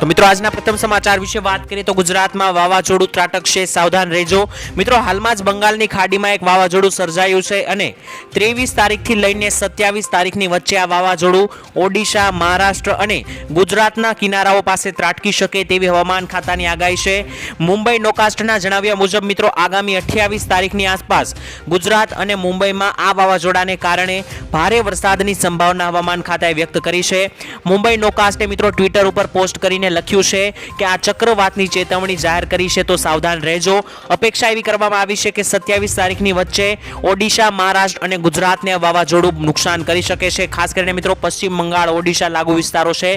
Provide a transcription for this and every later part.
તો મિત્રો, આજના પ્રથમ સમાચાર વિશે વાત કરીએ તો ગુજરાતમાં વાવાઝોડું ત્રાટકશે, સાવધાન રહેજો. મિત્રો, હાલમાં જ બંગાળની ખાડીમાં એક વાવાઝોડું સર્જાયું છે અને ત્રેવીસ તારીખથી લઈને સત્યાવીસ તારીખની વચ્ચે આ વાવાઝોડું ઓડિશા, મહારાષ્ટ્ર અને ગુજરાતના કિનારાઓ પાસે ત્રાટકી શકે તેવી હવામાન ખાતાની આગાહી છે. મુંબઈ નોકાસ્ટના જણાવ્યા મુજબ, મિત્રો, આગામી અઠ્યાવીસ તારીખની આસપાસ ગુજરાત અને મુંબઈમાં આ વાવાઝોડાને કારણે ભારે વરસાદની સંભાવના હવામાન ખાતાએ વ્યક્ત કરી છે. મુંબઈ નોકાસ્ટે, મિત્રો, ટ્વિટર ઉપર પોસ્ટ કરીને લખ્યું છે કે આ ચક્રવાતની ચેતવણી જાહેર કરી છે, તો સાવધાન રહેજો. અપેક્ષા એવી કરવામાં આવી છે કે સત્યાવીસ તારીખની વચ્ચે ઓડિશા, મહારાષ્ટ્ર અને ગુજરાતને વાવાઝોડું નુકસાન કરી શકે છે. ખાસ કરીને મિત્રો, પશ્ચિમ બંગાળ, ઓડિશા લાગુ વિસ્તારો છે.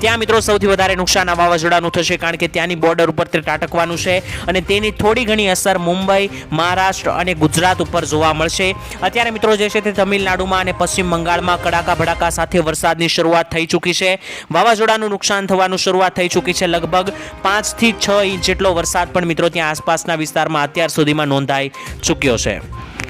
ત્યાં મિત્રો સૌથી વધારે નુકસાન આ વાવાઝોડાનું થશે, કારણ કે ત્યાંની બોર્ડર ઉપર તે ત્રાટકવાનું છે અને તેની થોડી ઘણી અસર મુંબઈ, મહારાષ્ટ્ર અને ગુજરાત ઉપર જોવા મળશે. અત્યારે મિત્રો જે છે તે તમિલનાડુમાં અને પશ્ચિમ બંગાળમાં કડાકા ભડાકા સાથે વરસાદની શરૂઆત થઈ ચૂકી છે. વાવાઝોડાનું નુકસાન થવાનું શરૂઆત થઈ ચૂકી છે. લગભગ પાંચથી છ ઇંચ જેટલો વરસાદ પણ મિત્રો ત્યાં આસપાસના વિસ્તારમાં અત્યાર સુધીમાં નોંધાઈ ચૂક્યો છે.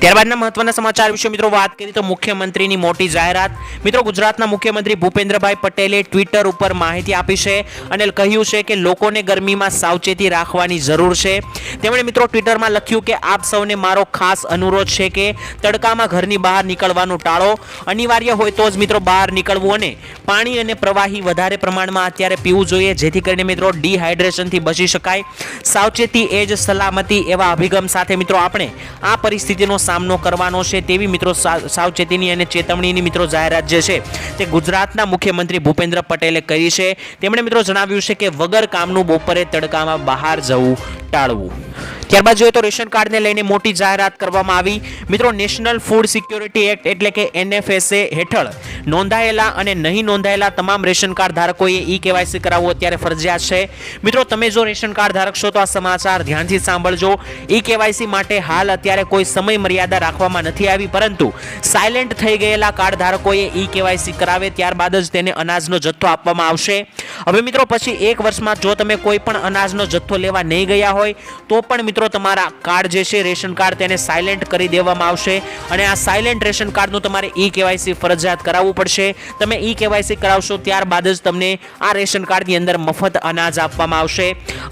ત્યારબાદના મહત્વના સમાચાર વિશે મિત્રો વાત કરીએ તો મુખ્યમંત્રીની મોટી જાહેરાત. મિત્રો ગુજરાતના મુખ્યમંત્રી ભૂપેન્દ્રભાઈ પટેલે ટ્વિટર ઉપર માહિતી આપી છે અને કહ્યું છે કે લોકોને ગરમીમાં સાવચેતી રાખવાની જરૂર છે. તેમણે મિત્રો ટ્વિટરમાં લખ્યું કે આપ સૌને મારો ખાસ અનુરોધ છે કે તડકામાં ઘરની બહાર નીકળવાનું ટાળો. અનિવાર્ય હોય તો જ મિત્રો બહાર નીકળવું અને પાણી અને પ્રવાહી વધારે પ્રમાણમાં અત્યારે પીવું જોઈએ, જેથી કરીને મિત્રો ડિહાઇડ્રેશનથી બચી શકાય. સાવચેતી એ જ સલામતી એવા અભિગમ સાથે મિત્રો આપણે આ પરિસ્થિતિનો સામનો કરવાનો છે તેવી મિત્રો સાવચેતીની અને ચેતવણીની મિત્રો જાહેરાત જે છે તે ગુજરાતના મુખ્યમંત્રી ભૂપેન્દ્ર પટેલે કરી છે. તેમણે મિત્રો જણાવ્યું છે કે વગર કામનું બપોરે તડકામાં બહાર જવું ટાળવું. ત્યારબાદ જોઈએ તો રેશન કાર્ડને લઈને મોટી જાહેરાત કરવામાં આવી. મિત્રો, નેશનલ ફૂડ સિક્યોરિટી એક્ટ એટલે કે એનએફએસએ હેઠળ નોંધાયેલા અને નહીં નોંધાયેલા તમામ રેશન કાર્ડ ધારકોએ ઈ કેવાયસી કરાવવું અત્યારે ફરજિયાત છે. મિત્રો, તમે જો રેશન કાર્ડ ધારક છો તો આ સમાચાર ધ્યાનથી સાંભળજો. ઈ કેવાયસી માટે હાલ અત્યારે કોઈ સમય મર્યાદા રાખવામાં નથી આવી, પરંતુ સાયલેન્ટ થઈ ગયેલા કાર્ડ ધારકોએ ઈ કેવાયસી કરાવે ત્યારબાદ જ તેને અનાજનો જથ્થો આપવામાં આવશે. હવે મિત્રો, પછી એક વર્ષમાં જો તમે કોઈ પણ અનાજનો જથ્થો લેવા નહીં ગયા હોય, તો પણ મિત્રો તમારા કાર્ડ જે છે, રેશન કાર્ડ તેને સાયલેન્ટ કરી દેવામાં આવશે અને આ સાયલેન્ટ રેશન કાર્ડનું તમારે ઈ કેવાયસી ફરજિયાત કરાવવું પડશે. તમે ઈ કેવાયસી કરાવશો ત્યારબાદ જ તમને આ રેશન કાર્ડની અંદર મફત અનાજ આપવામાં આવશે.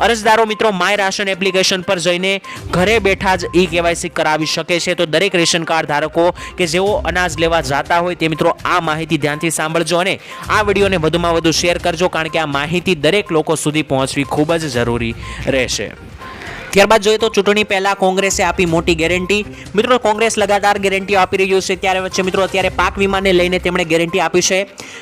અરજદારો મિત્રો માય રાશન એપ્લિકેશન પર જઈને ઘરે બેઠા જ ઈ કેવાયસી કરાવી શકે છે. તો દરેક રેશન કાર્ડ ધારકો કે જેઓ અનાજ લેવા જતા હોય તે મિત્રો, આ માહિતી ધ્યાનથી સાંભળજો અને આ વિડીયોને વધુમાં વધુ શેર કરજો, કારણ કે આ માહિતી દરેક લોકો સુધી પહોંચવી ખૂબ જ જરૂરી રહેશે. ત્યારબાદ જોઈએ તો ચૂંટણી પહેલાં કોંગ્રેસે આપી મોટી ગેરંટી. મિત્રો, કોંગ્રેસ લગાતાર ગેરંટીઓ આપી રહ્યું છે. ત્યારે વચ્ચે મિત્રો, અત્યારે પાક વીમાને લઈને તેમણે ગેરંટી આપી છે.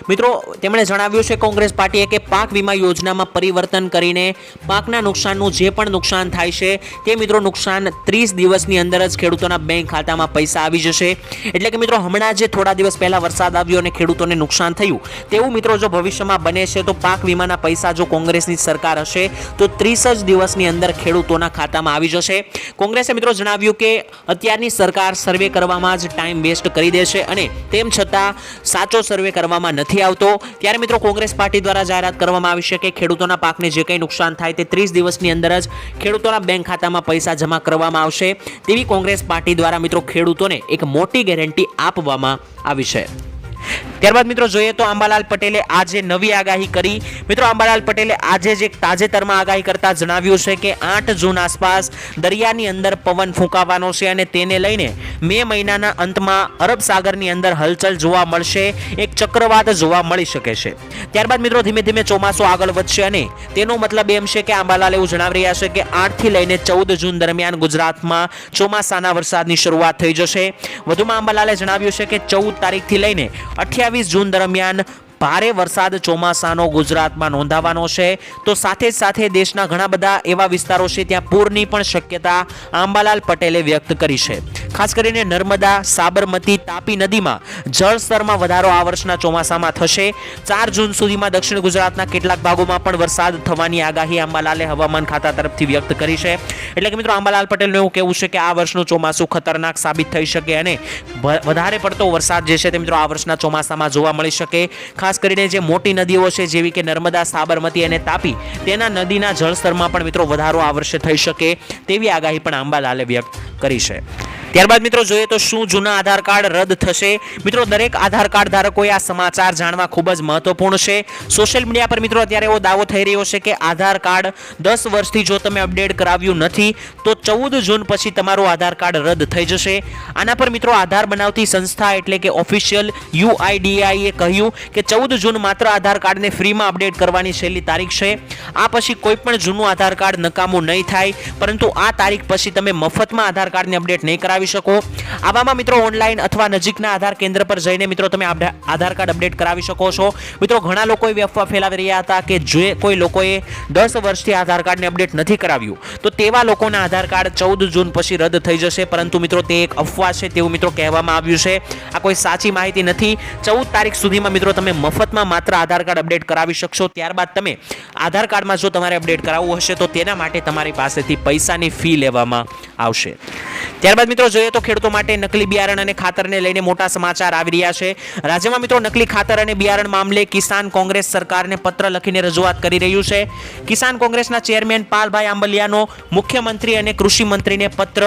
મિત્રો, તેમણે જણાવ્યું છે કોંગ્રેસ પાર્ટીએ કે પાક વીમા યોજનામાં પરિવર્તન કરીને પાકના નુકસાનનું જે પણ નુકસાન થાય છે, તે મિત્રો નુકસાન ત્રીસ દિવસની અંદર જ ખેડૂતોના બેંક ખાતામાં પૈસા આવી જશે. એટલે કે મિત્રો, હમણાં જે થોડા દિવસ પહેલાં વરસાદ આવ્યો અને ખેડૂતોને નુકસાન થયું, તેવું મિત્રો જો ભવિષ્યમાં બને છે, તો પાક વીમાના પૈસા જો કોંગ્રેસની સરકાર હશે, તો ત્રીસ જ દિવસની અંદર ખેડૂતોના ખાતામાં આવી જશે. કોંગ્રેસે મિત્રો જણાવ્યું કે અત્યારની સરકાર સર્વે કરવામાં જ ટાઈમ વેસ્ટ કરી દેશે અને તેમ છતાં સાચો સર્વે કરવામાં નથી આવતો. ત્યારે મિત્રો કોંગ્રેસ પાર્ટી દ્વારા જાહેરાત કરવામાં આવી છે કે ખેડૂતોના પાકને જે કંઈ નુકસાન થાય તે ત્રીસ દિવસની અંદર જ ખેડૂતોના બેંક ખાતામાં પૈસા જમા કરવામાં આવશે. તેવી કોંગ્રેસ પાર્ટી દ્વારા મિત્રો ખેડૂતોને એક મોટી ગેરંટી આપવામાં આવી છે. ત્યારબાદ મિત્રો જોઈએ તો આંબાલાલ પટેલે આજે નવી આગાહી કરી. મિત્રો આંબાલાલ પટેલે આજે જ તાજેતરમાં આગાહી કરતા જણાવ્યું છે કે આઠ જૂન આસપાસ દરિયાની અંદર પવન ફૂંકાવાનો છે અને તેને લઈને મે મહિનાના અંતમાં અરબ સાગરની અંદર હલચલ જોવા મળશે, એક ચક્રવાત જોવા મળી શકે છે. ત્યારબાદ મિત્રો ધીમે ધીમે ચોમાસું આગળ વધશે અને તેનો મતલબ એમ છે કે આંબાલાલ એવું જણાવી રહ્યા છે કે આઠથી લઈને ચૌદ જૂન દરમિયાન ગુજરાતમાં ચોમાસાના વરસાદની શરૂઆત થઈ જશે. વધુમાં આંબાલાલે જણાવ્યું છે કે ચૌદ તારીખથી લઈને અઠ્યાવીસ જૂન દરમિયાન ભારે વરસાદ ચોમાસાનો ગુજરાતમાં નોંધાવાનો છે. તો સાથે સાથે દેશના ઘણા બધા એવા વિસ્તારો છે, ત્યાં પૂરની પણ શક્યતા આંબાલાલ પટેલે વ્યક્ત કરી છે. ખાસ કરીને નર્મદા, સાબરમતી, તાપી નદીમાં જળસ્તરમાં વધારો આ વર્ષના ચોમાસામાં થશે. ચાર જૂન સુધીમાં દક્ષિણ ગુજરાતના કેટલાક ભાગોમાં પણ વરસાદ થવાની આગાહી અંબાલાલે હવામાન ખાતા તરફથી વ્યક્ત કરી છે. એટલે કે મિત્રો, અંબાલાલ પટેલનું એવું કહેવું છે કે આ વર્ષનું ચોમાસું ખતરનાક સાબિત થઈ શકે અને વધારે પડતો વરસાદ જે છે તે મિત્રો આ વર્ષના ચોમાસામાં જોવા મળી શકે. ખાસ કરીને જે મોટી નદીઓ છે, જેવી કે નર્મદા, સાબરમતી અને તાપી, તેના નદીના જળસ્તરમાં પણ મિત્રો વધારો આ વર્ષે થઈ શકે તેવી આગાહી પણ અંબાલાલે વ્યક્ત કરી છે. ત્યારબાદ મિત્રો જોઈએ તો શું જૂના આધાર કાર્ડ રદ થશે? મિત્રો, દરેક આધાર કાર્ડ ધારકોએ આ સમાચાર જાણવા ખૂબ જ મહત્વપૂર્ણ છે. સોશિયલ મીડિયા પર મિત્રો અત્યારે એવો દાવો થઈ રહ્યો છે કે આધાર કાર્ડ દસ વર્ષથી જો તમે અપડેટ કરાવ્યું નથી, તો ચૌદ જૂન પછી તમારું આધાર કાર્ડ રદ થઈ જશે. આના પર મિત્રો આધાર બનાવતી સંસ્થા એટલે કે ઓફિશિયલ યુઆઈડીઆઈએ કહ્યું કે ચૌદ જૂન માત્ર આધાર કાર્ડને ફ્રીમાં અપડેટ કરવાની છેલ્લી તારીખ છે. આ પછી કોઈ પણ જૂનું આધાર કાર્ડ નકામું નહીં થાય, પરંતુ આ તારીખ પછી તમે મફતમાં આધાર કાર્ડને અપડેટ નહીં કરાવી શકો. આવામાં મિત્રો ઓનલાઈન અથવા નજીકના આધાર કેન્દ્ર પર જઈને મિત્રો તમે આધાર કાર્ડ અપડેટ કરાવી શકો છો. મિત્રો ઘણા લોકો એવી અફવા ફેલાવી રહ્યા હતા કે જે કોઈ લોકોએ દસ વર્ષથી આધાર કાર્ડને અપડેટ નથી કરાવ્યું. તો તેવા લોકોના આધાર કાર્ડ ચૌદ જૂન પછી રદ થઈ જશે. પરંતુ મિત્રો તે એક અફવા છે તેવું મિત્રો કહેવામાં આવ્યું છે. આ કોઈ સાચી માહિતી નથી. ચૌદ તારીખ સુધીમાં મિત્રો તમે મફતમાં માત્ર આધાર કાર્ડ અપડેટ કરાવી શકશો. ત્યારબાદ તમે આધાર કાર્ડમાં જો તમારે અપડેટ કરાવવું હશે તો તેના માટે તમારી પાસેથી પૈસાની ફી લેવામાં આવશે. ત્યારબાદ મિત્રો જોઈએ તો ખેડૂતો માટે નકલી બિયારણ અને ખાતરને લઈને મોટા સમાચાર આવી રહ્યા છે. રાજ્યમાં મિત્રો નકલી ખાતર અને બિયારણ મામલે કિસાન કોંગ્રેસ સરકારને પત્ર લખીને રજૂઆત કરી રહ્યું છે. કિસાન કોંગ્રેસના ચેરમેન પાલભાઈ આંબલિયાનો મુખ્યમંત્રી અને કૃષિ મંત્રીને પત્ર.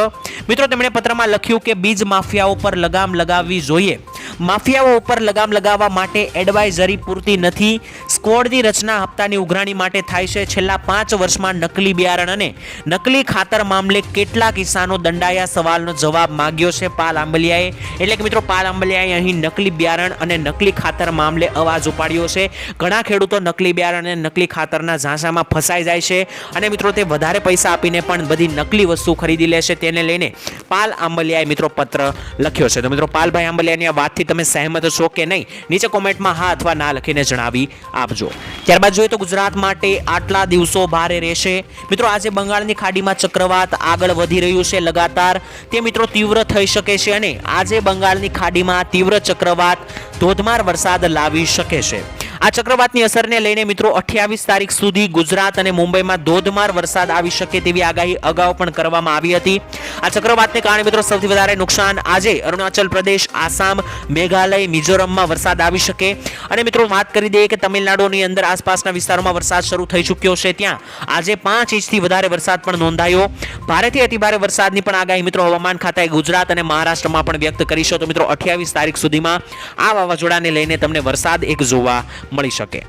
મિત્રો, તેમણે પત્રમાં લખ્યું કે બીજ માફિયાઓ પર લગામ લગાવવી જોઈએ. માફિયાઓ ઉપર લગામ લગાવવા માટે એડવાઇઝરી પૂરતી નથી. સ્કોડની રચના હપ્તાની ઉઘરાણી માટે થાય છે. છેલ્લા પાંચ વર્ષમાં નકલી બિયારણ અને નકલી ખાતર મામલે કેટલા કિસાનો દંડાયા સવાલનો જવાબ માંગ્યો છે પાલ આંબલિયાએ. એટલે કે મિત્રો, પાલ આંબલિયાએ અહીં નકલી બિયારણ અને નકલી ખાતર મામલે અવાજ ઉપાડ્યો છે. ઘણા ખેડૂતો નકલી બિયારણ અને નકલી ખાતરના ઝાંસામાં ફસાઈ જાય છે અને મિત્રો, તે વધારે પૈસા આપીને પણ બધી નકલી વસ્તુ ખરીદી લે છે. તેને લઈને પાલ આંબલિયાએ મિત્રો પત્ર લખ્યો છે. તો મિત્રો, પાલભાઈ આંબલિયાની આ વાતથી તમે સહેમત છો કે નહીં? નીચે કોમેન્ટમાં હા અથવા ના લખીને જણાવી આપજો. ત્યારબાદ જોઈએ તો ગુજરાત માટે આટલા દિવસો ભારે રહેશે. મિત્રો, આજે બંગાળની ખાડીમાં ચક્રવાત આગળ વધી રહ્યું છે લગાતાર. તે મિત્રો તીવ્ર થઈ શકે છે અને આજે બંગાળની ખાડીમાં તીવ્ર ચક્રવાત ધોધમાર વરસાદ લાવી શકે છે. આ ચક્રવાતની અસરને લઈને મિત્રો અઠ્યાવીસ તારીખ સુધી ગુજરાત અને મુંબઈમાં ધોધમાર વરસાદ આવી શકે તેવી આગાહી અગાઉ પણ કરવામાં આવી હતી. આ ચક્રવાતને કારણે મિત્રો સૌથી વધારે નુકસાન આજે અરુણાચલ પ્રદેશ, આસામ, મેઘાલય, મિઝોરમમાં વરસાદ આવી શકે. અને મિત્રો વાત કરી દઈએ કે તમિલનાડુની અંદર આસપાસના વિસ્તારોમાં વરસાદ શરૂ થઈ ચૂક્યો છે ત્યાં. આજે પાંચ ઇંચથી વધારે વરસાદ પણ નોંધાયો. ભારેથી અતિભારે વરસાદની પણ આગાહી મિત્રો હવામાન ખાતાએ ગુજરાત અને મહારાષ્ટ્રમાં પણ વ્યક્ત કરી છે. તો મિત્રો અઠ્યાવીસ તારીખ સુધીમાં આ વાવાઝોડાને લઈને તમને વરસાદ એક જોવા મળી શકે.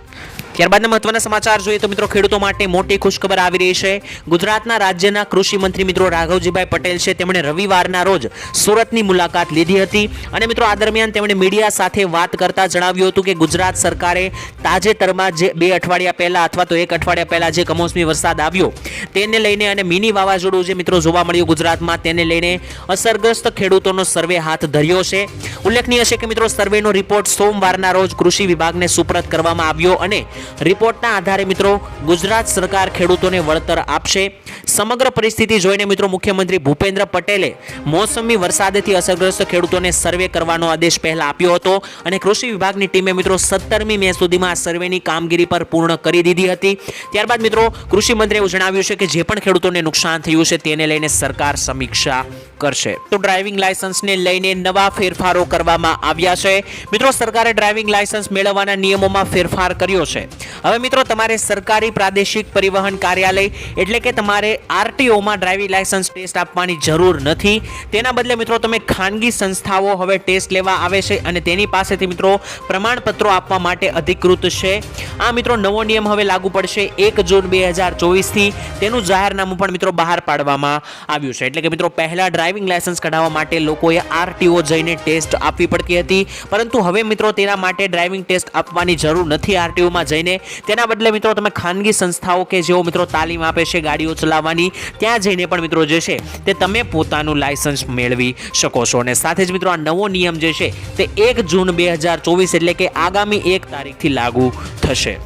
ત્યારબાદના મહત્વના સમાચાર જોઈએ તો મિત્રો, ખેડૂતો માટે મોટી ખુશખબર આવી રહી છે. ગુજરાતના રાજ્યના કૃષિ મંત્રી મિત્રો રાઘવજીભાઈ પટેલ છે. તેમણે રવિવારના રોજ સુરતની મુલાકાત લીધી હતી. અને મિત્રો, આ દરમિયાન તેમણે મીડિયા સાથે વાત કરતા જણાવ્યું હતું કે ગુજરાત સરકારે તાજેતરમાં જે બે અઠવાડિયા પહેલા અથવા તો એક અઠવાડિયા પહેલા જે કમોસમી વરસાદ આવ્યો તેને લઈને અને મિની વાવાઝોડું જે મિત્રો જોવા મળ્યું ગુજરાતમાં તેને લઈને અસરગ્રસ્ત ખેડૂતોનો સર્વે હાથ ધર્યો છે. ઉલ્લેખનીય છે કે મિત્રો, સર્વેનો રિપોર્ટ સોમવારના રોજ કૃષિ વિભાગને સુપ્રત કરવામાં આવ્યો અને રિપોર્ટના આધારે મિત્રો ગુજરાત સરકાર ખેડૂતોને વળતર આપશે. સમગ્ર પરિસ્થિતિ જોઈને મિત્રો મુખ્યમંત્રી ભૂપેન્દ્ર પટેલે મોસમી વરસાદથી અસરગ્રસ્ત ખેડૂતોને સર્વે કરવાનો આદેશ પહેલાં આપ્યો હતો અને કૃષિ વિભાગની ટીમે મિત્રો સત્તરમી મે સુધીમાં આ સર્વેની કામગીરી પર પૂર્ણ કરી દીધી હતી. ત્યારબાદ મિત્રો કૃષિમંત્રીએ જણાવ્યું છે કે જે પણ ખેડૂતોને નુકસાન થયું છે તેને લઈને સરકાર સમીક્ષા કરશે. તો ડ્રાઇવિંગ લાયસન્સને લઈને નવા ફેરફારો કરવામાં આવ્યા છે. મિત્રો સરકારે ડ્રાઇવિંગ લાયસન્સ મેળવવાના નિયમોમાં ફેરફાર કર્યો છે. હવે મિત્રો, તમારે સરકારી પ્રાદેશિક પરિવહન કાર્યાલય એટલે કે તમારે આરટીઓમાં ડ્રાઇવિંગ લાયસન્સ ટેસ્ટ આપવાની જરૂર નથી. તેના બદલે મિત્રો, તમે ખાનગી સંસ્થાઓ હવે ટેસ્ટ લેવા આવે છે અને તેની પાસેથી મિત્રો પ્રમાણપત્રો આપવા માટે અધિકૃત છે. આ મિત્રો, નવો નિયમ હવે લાગુ પડશે એક જૂન બે હજાર ચોવીસથી. તેનું જાહેરનામું પણ મિત્રો બહાર પાડવામાં આવ્યું છે. એટલે કે મિત્રો, પહેલાં ડ્રાઇવિંગ લાયસન્સ કઢાવવા માટે લોકોએ આરટીઓ જઈને ટેસ્ટ આપવી પડતી હતી. પરંતુ હવે મિત્રો, તેના માટે ડ્રાઇવિંગ ટેસ્ટ આપવાની જરૂર નથી આરટીઓમાં જઈને તેના બદલે મિત્રો તમે ખાનગી સંસ્થાઓ કે જેઓ મિત્રો તાલીમ આપે છે, ગાડીઓ ચલાવવાની, ત્યાં જઈને પણ મિત્રો જે છે તે તમે પોતાનું લાયસન્સ મેળવી શકો છો. અને સાથે જ મિત્રો આ નવો નિયમ જે છે તે એક જૂન બે હજાર ચોવીસ એટલે કે આગામી એક તારીખથી લાગુ થશે.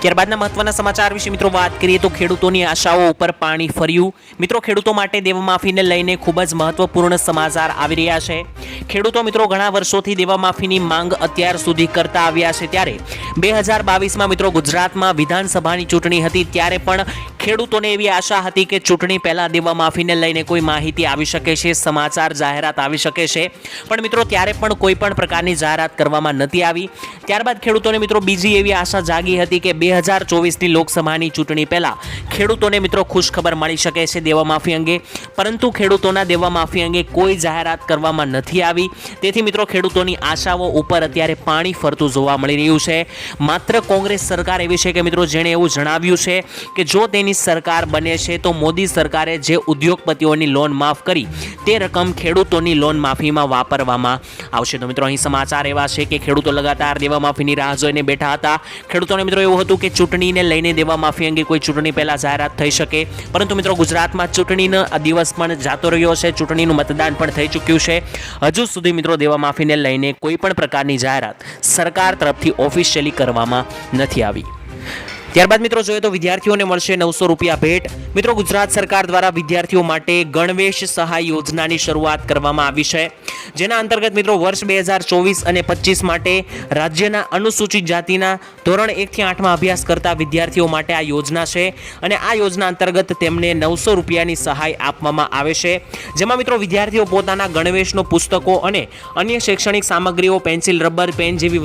ત્યારબાદના મહત્વના સમાચાર વિશે મિત્રો વાત કરીએ તો ખેડૂતોની આશાઓ ઉપર પાણી ફર્યું. મિત્રો, ખેડૂતો માટે દેવમાફીને લઈને ખૂબ જ મહત્વપૂર્ણ સમાચાર આવી રહ્યા છે. ખેડૂતો મિત્રો, ઘણા વર્ષોથી દેવામાફીની માંગ અત્યાર સુધી કરતા આવ્યા છે. ત્યારે બે હજાર બાવીસમાં મિત્રો ગુજરાતમાં વિધાનસભાની ચૂંટણી હતી, ત્યારે પણ ખેડૂતોને એવી આશા હતી કે ચૂંટણી પહેલા દેવામાફીને લઈને કોઈ માહિતી આવી શકે છે, સમાચાર, જાહેરાત આવી શકે છે. પણ મિત્રો, ત્યારે પણ કોઈ પણ પ્રકારની જાહેરાત કરવામાં નથી આવી. ત્યારબાદ ખેડૂતોને મિત્રો બીજી એવી આશા જાગી હતી કે બે હજાર ચોવીસની લોકસભાની ચૂંટણી પહેલાં ખેડૂતોને મિત્રો ખુશખબર મળી શકે છે દેવામાફી અંગે. પરંતુ ખેડૂતોના દેવામાફી અંગે કોઈ જાહેરાત કરવામાં નથી આવી. તેથી મિત્રો, ખેડૂતોની આશાઓ ઉપર અત્યારે પાણી ફરતું જોવા મળી રહ્યું છે. માત્ર કોંગ્રેસ સરકાર એવી છે કે મિત્રો જેણે એવું જણાવ્યું છે કે જો તેની સરકાર બને છે, તો મોદી સરકારે જે ઉદ્યોગપતિઓની લોન માફ કરી, તે રકમ ખેડૂતોની લોન માફીમાં વાપરવામાં આવશે. તો મિત્રો, અહીં સમાચાર એવા છે કે ખેડૂતો લગાતાર દેવા માફીની રાહ જોઈને બેઠા હતા. ખેડૂતોને મિત્રો એવું હતું કે ચૂંટણીને લઈને દેવા માફી અંગે કોઈ ચૂંટણી પહેલાં જાહેરાત થઈ શકે. પરંતુ મિત્રો, ગુજરાતમાં ચૂંટણીનો દિવસ પણ જાતો રહ્યો છે. ચૂંટણીનું મતદાન પણ થઈ ચૂક્યું છે. હજુ સુધી મિત્રો દેવા માફીને લઈને કોઈ પણ પ્રકારની જાહેરાત સરકાર તરફથી ઓફિશિયલી કરવામાં નથી આવી. ત્યારબાદ મિત્રો જોઈએ તો વિદ્યાર્થીઓને મળશે નવસો રૂપિયા ભેટ. મિત્રો, ગુજરાત સરકાર દ્વારા વિદ્યાર્થીઓ માટે ગણવેશ સહાય યોજનાની શરૂઆત કરવામાં આવી છે. જેના અંતર્ગત મિત્રો, વર્ષ બે હજાર ચોવીસ અને પચીસ માટે રાજ્યના અનુસૂચિત જાતિના ધોરણ એકથી આઠમાં અભ્યાસ કરતા વિદ્યાર્થીઓ માટે આ યોજના છે અને આ યોજના અંતર્ગત તેમને નવસો રૂપિયાની સહાય આપવામાં આવે છે. જેમાં મિત્રો, વિદ્યાર્થીઓ પોતાના ગણવેશનો પુસ્તકો અને અન્ય શૈક્ષણિક સામગ્રીઓ, પેન્સિલ, રબર, પેન જેવી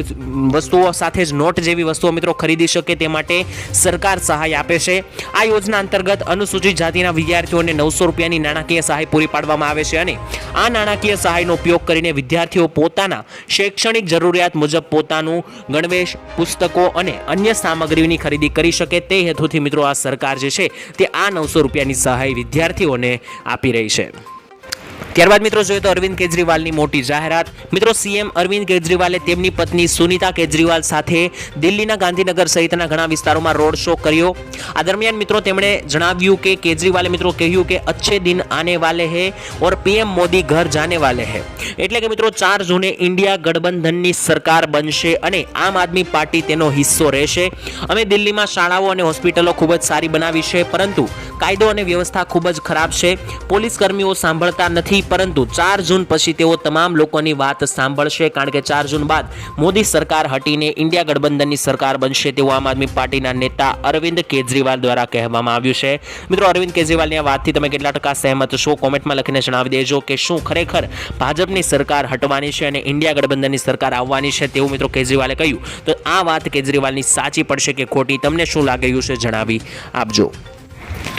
વસ્તુઓ સાથે જ નોટ જેવી વસ્તુઓ મિત્રો ખરીદી શકે તે માટે સરકાર સહાય આપે છે. આ યોજના અંતર્ગત અનુસૂચિત જાતિના વિદ્યાર્થીઓને નવસો રૂપિયાની નાણાકીય સહાય પૂરી પાડવામાં આવે છે અને આ નાણાકીય સહાયનો ઉપયોગ કરીને વિદ્યાર્થીઓ પોતાના શૈક્ષણિક જરૂરિયાત મુજબ પોતાનું ગણવેશ, પુસ્તકો અને અન્ય સામગ્રીની ખરીદી કરી શકે તે હેતુથી મિત્રો આ સરકાર જે છે તે આ નવસો રૂપિયાની સહાય વિદ્યાર્થીઓને આપી રહી છે. ત્યારબાદ મિત્રો જોઈએ તો અરવિંદ કેજરીવાલની મોટી જાહેરાત. મિત્રો સીએમ અરવિંદ કેજરીવાલે તેમની પત્ની સુનીતા કેજરીવાલ સાથે દિલ્હીના ગાંધીનગર સહિતના ઘણા વિસ્તારોમાં રોડ શો કર્યો. આ દરમિયાન મિત્રો તેમણે જણાવ્યું કે કેજરીવાલે મિત્રો કહ્યું કે અચ્છે દિન આને વાલે હે ઓર પીએમ મોદી ઘર જાને વાલે હે. એટલે કે મિત્રો ચાર જૂને ઇન્ડિયા ગઠબંધનની સરકાર બનશે અને આમ આદમી પાર્ટી તેનો હિસ્સો રહેશે. અમે દિલ્હીમાં શાળાઓ અને હોસ્પિટલો ખૂબ જ સારી બનાવી છે, પરંતુ કાયદો અને વ્યવસ્થા ખૂબ જ ખરાબ છે. પોલીસ કર્મીઓ સાંભળતા નથી, પરંતુ ચાર જૂન પછી તેઓ તમામ લોકોની વાત સાંભળશે, કારણ કે ચાર જૂન બાદ મોદી સરકાર હટીને ઇન્ડિયા ગઠબંધનની સરકાર બનશે તેવું આમ આદમી પાર્ટીના નેતા અરવિંદ કેજરીવાલ દ્વારા કહેવામાં આવ્યું છે. મિત્રો, અરવિંદ કેજરીવાલની આ વાતથી તમે કેટલા ટકા સહેમત છો? કોમેન્ટમાં લખીને જણાવી દેજો કે શું ખરેખર ભાજપની સરકાર હટવાની છે અને ઇન્ડિયા ગઠબંધનની સરકાર આવવાની છે તેવું મિત્રો કેજરીવાલે કહ્યું. તો આ વાત કેજરીવાલની સાચી પડશે કે ખોટી? તમને શું લાગ્યું છે જણાવી આપજો.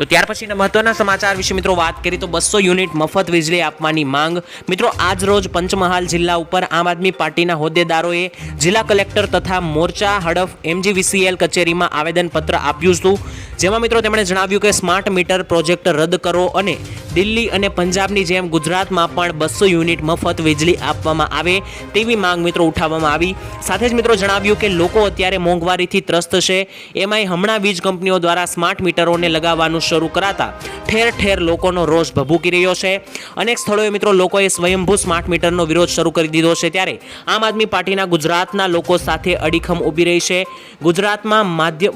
તો ત્યાર પછીના મહત્વના સમાચાર વિશે મિત્રો વાત કરીએ તો બસો યુનિટ મફત વીજળી આપવાની માંગ. મિત્રો, આજ રોજ પંચમહાલ જિલ્લા ઉપર આમ આદમી પાર્ટીના હોદ્દેદારોએ જિલ્લા કલેક્ટર તથા મોરચા હડફ એમજીવીસીએલ કચેરીમાં આવેદનપત્ર આપ્યું હતું. જેમાં મિત્રો તેમણે જણાવ્યું કે સ્માર્ટ મીટર પ્રોજેક્ટ રદ કરો અને દિલ્હી અને પંજાબની જેમ ગુજરાતમાં પણ બસો યુનિટ મફત વીજળી આપવામાં આવે તેવી માંગ મિત્રો ઉઠાવવામાં આવી. સાથે જ મિત્રો જણાવ્યું કે લોકો અત્યારે મોંઘવારીથી ત્રસ્ત છે. એમાંય હમણાં વીજ કંપનીઓ દ્વારા સ્માર્ટ મીટરોને લગાવવાનું શરૂ કરાતા ઠેર ઠેર લોકોનો રોષ ભભૂકી રહ્યો છે. અનેક સ્થળોએ મિત્રો લોકોએ સ્વયંભૂ સ્માર્ટ મીટરનો વિરોધ શરૂ કરી દીધો છે ત્યારે આમ આદમી પાર્ટીના ગુજરાતના લોકો સાથે અડીખમ ઊભી રહી છે. ગુજરાતમાં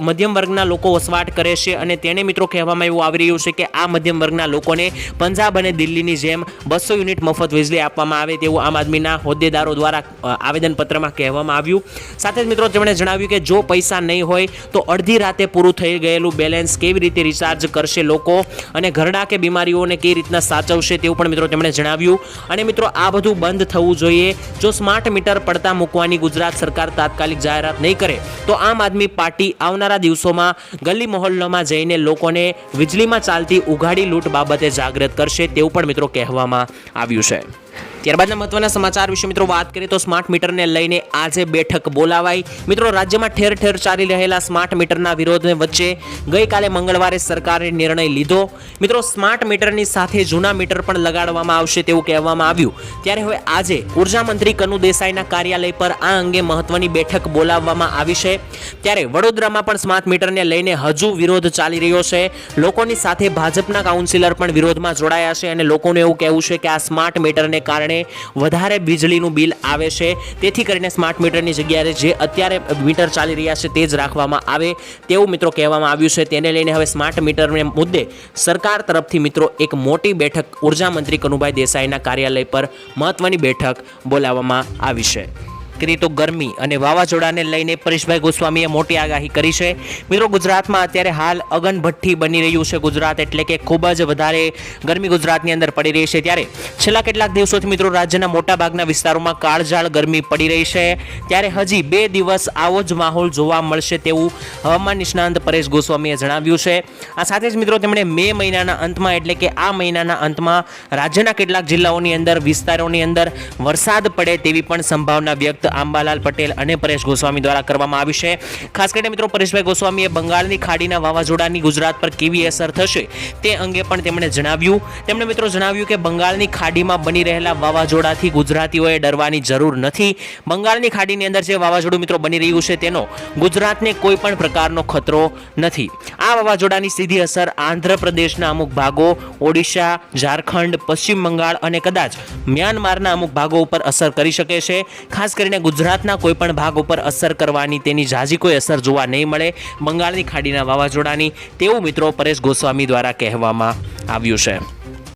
મધ્યમ વર્ગના લોકો વસવાટ કરે છે અને તેને મિત્રો કહેવામાં એવું આવી રહ્યું છે કે આ મધ્યમ વર્ગના લોકોને પંજાબ અને દિલ્હીની જેમ બસો યુનિટ મફત વીજળી આપવામાં આવે તેવું આમ આદમીના હોદ્દેદારો દ્વારા આવેદનપત્રમાં કહેવામાં આવ્યું. સાથે જ મિત્રો તેમણે જણાવ્યું કે જો પૈસા નહીં હોય તો અડધી રાતે પૂરું થઈ ગયેલું બેલેન્સ કેવી રીતે રિચાર્જ કરશે લોકો અને ઘરડા કે બીમારીઓને કઈ રીતના સાચવશે તેવું પણ મિત્રો તેમણે જણાવ્યું. અને મિત્રો, આ બધું બંધ થવું જોઈએ. જો સ્માર્ટ મીટર પડતા મૂકવાની ગુજરાત સરકાર તાત્કાલિક જાહેરાત નહીં કરે, તો આમ આદમી પાર્ટી આવનારા દિવસોમાં ગલી મહોલ્લામાં જઈને લોકોને વીજળીમાં ચાલતી ઉઘાડી લૂંટ બાબતે જાગૃત કરશે તેવું પણ મિત્રો કહેવામાં આવ્યું છે. ત્યારબાદના મહત્વના સમાચાર વિશે મિત્રો વાત કરીએ તો સ્માર્ટ મીટરને લઈને આજે બેઠક બોલાવાઈ. મિત્રો, રાજ્યમાં ઠેર ઠેર ચાલી રહેલા સ્માર્ટ મીટરના વિરોધને વચ્ચે ગઈકાલે મંગળવારે સરકારે નિર્ણય લીધો. મિત્રો સ્માર્ટ મીટરની સાથે જૂના મીટર પણ લગાડવામાં આવશે તેવું કહેવામાં આવ્યું. ત્યારે હવે આજે ઊર્જા મંત્રી કનુ દેસાઈના કાર્યાલય પર આ અંગે મહત્વની બેઠક બોલાવવામાં આવી છે. ત્યારે વડોદરામાં પણ સ્માર્ટ મીટરને લઈને હજુ વિરોધ ચાલી રહ્યો છે. લોકોની સાથે ભાજપના કાઉન્સિલર પણ વિરોધમાં જોડાયા છે અને લોકોનું એવું કહેવું છે કે આ સ્માર્ટ મીટરને કારણે વધારે વીજળીનું બિલ આવે છે. તેથી કરીને સ્માર્ટ મીટરની જગ્યાએ જે અત્યારે મીટર ચાલી રહ્યા છે તે જ રાખવામાં આવે તેવું મિત્રો કહેવામાં આવ્યું છે. તેને લઈને હવે સ્માર્ટ મીટરને મુદ્દે સરકાર તરફથી મિત્રો એક મોટી બેઠક ઊર્જા મંત્રી કનુભાઈ દેસાઈના કાર્યાલય પર મહત્વની બેઠક બોલાવવામાં આવી છે. કરી તો ગરમી અને વાવાઝોડાને લઈને પરેશભાઈ ગોસ્વામીએ મોટી આગાહી કરી છે. મિત્રો, ગુજરાતમાં અત્યારે હાલ અગનભઠ્ઠી બની રહ્યું છે. ગુજરાત એટલે કે ખૂબ જ વધારે ગરમી ગુજરાતની અંદર પડી રહી છે. ત્યારે છેલ્લા કેટલાક દિવસોથી મિત્રો, રાજ્યના મોટાભાગના વિસ્તારોમાં કાળઝાળ ગરમી પડી રહી છે. ત્યારે હજી બે દિવસ આવો જ માહોલ જોવા મળશે તેવું હવામાન નિષ્ણાંત પરેશ ગોસ્વામીએ જણાવ્યું છે. આ સાથે જ મિત્રો, તેમણે મે મહિનાના અંતમાં એટલે કે આ મહિનાના અંતમાં રાજ્યના કેટલાક જિલ્લાઓની અંદર, વિસ્તારોની અંદર વરસાદ પડે તેવી પણ સંભાવના વ્યક્ત આંબાલાલ પટેલ અને પરેશ ગોસ્વામી દ્વારા કરવામાં આવી છે. ખાસ કરીને મિત્રો, પરેશભાઈ ગોસ્વામીએ બંગાળની ખાડીના વાવાઝોડાની ગુજરાત પર કેવી અસર થશે તે અંગે પણ તેમણે જણાવ્યું. તેમણે મિત્રો જણાવ્યું કે બંગાળની ખાડીમાં બની રહેલા વાવાઝોડાથી ગુજરાતીઓએ ડરવાની જરૂર નથી. બંગાળની ખાડીની અંદર જે વાવાઝોડું મિત્રો બની રહ્યું છે તેનો ગુજરાતને કોઈ પણ પ્રકારનો ખતરો નથી. આ વાવાઝોડાની સીધી અસર આંધ્રપ્રદેશના અમુક ભાગો, ઓડિશા, ઝારખંડ, પશ્ચિમ બંગાળ અને કદાચ મ્યાનમારના અમુક ભાગો ઉપર અસર કરી શકે છે. ખાસ કરીને ગુજરાતના કોઈપણ ભાગ ઉપર અસર કરવાની તેની ઝાઝી કોઈ અસર જોવા નહીં મળે. બંગાળની ખાડીના વાવાઝોડાની તેવું મિત્રો પરેશ ગોસ્વામી દ્વારા કહેવામાં આવ્યું છે.